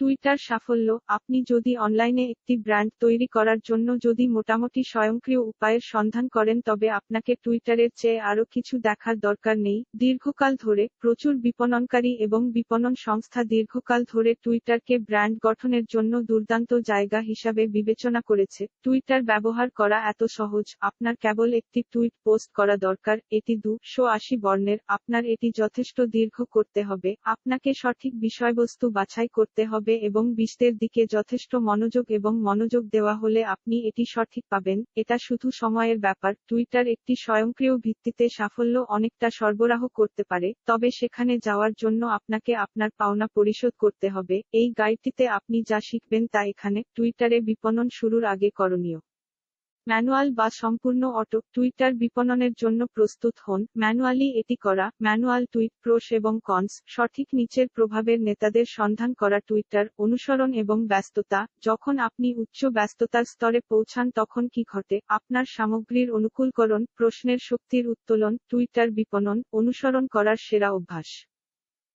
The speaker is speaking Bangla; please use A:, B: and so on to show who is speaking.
A: টুইটার সাফল্য, আপনি যদি অনলাইনে একটি ব্র্যান্ড তৈরি করার জন্য যদি মোটামুটি স্বয়ংক্রিয় উপায়ের সন্ধান করেন, তবে আপনাকে টুইটারের চেয়ে আরও কিছু দেখার দরকার নেই। দীর্ঘকাল ধরে প্রচুর বিপণনকারী এবং বিপণন সংস্থা দীর্ঘকাল ধরে টুইটারকে ব্র্যান্ড গঠনের জন্য দুর্দান্ত জায়গা হিসাবে বিবেচনা করেছে। টুইটার ব্যবহার করা এত সহজ, আপনার কেবল একটি টুইট পোস্ট করা দরকার, এটি দুশো আশি বর্ণের, আপনার এটি যথেষ্ট দীর্ঘ করতে হবে, আপনাকে সঠিক বিষয়বস্তু বাছাই করতে হবে। এবং বিশ্বের দিকে যথেষ্ট মনোযোগ এবং মনোযোগ দেওয়া হলে আপনি এটি সঠিক পাবেন। এটা শুধু সময়ের ব্যাপার। টুইটার একটি স্বয়ংক্রিয় ভিত্তিতে সাফল্য অনেকটা সরবরাহ করতে পারে, তবে সেখানে যাওয়ার জন্য আপনাকে আপনার পাওনা পরিশোধ করতে হবে। এই গাইডটিতে আপনি যা শিখবেন তা এখানে। টুইটারে বিপণন শুরুর আগে করণীয়। ম্যানুয়াল বা সম্পূর্ণ অটো টুইটার বিপণনের জন্য প্রস্তুত হন। ম্যানুয়ালি এটি করা, ম্যানুয়াল টুইট, প্রোস এবং কনস, সঠিক নিচের প্রভাবের নেতাদের সন্ধান করা টুইটার, অনুসরণ এবং ব্যস্ততা। যখন আপনি উচ্চ ব্যস্ততার স্তরে পৌঁছান তখন কি ঘটে? আপনার সামগ্রীর অনুকূলকরণ, প্রশ্নের শক্তির উত্তোলন, টুইটার বিপণন, অনুসরণ করার সেরা অভ্যাস।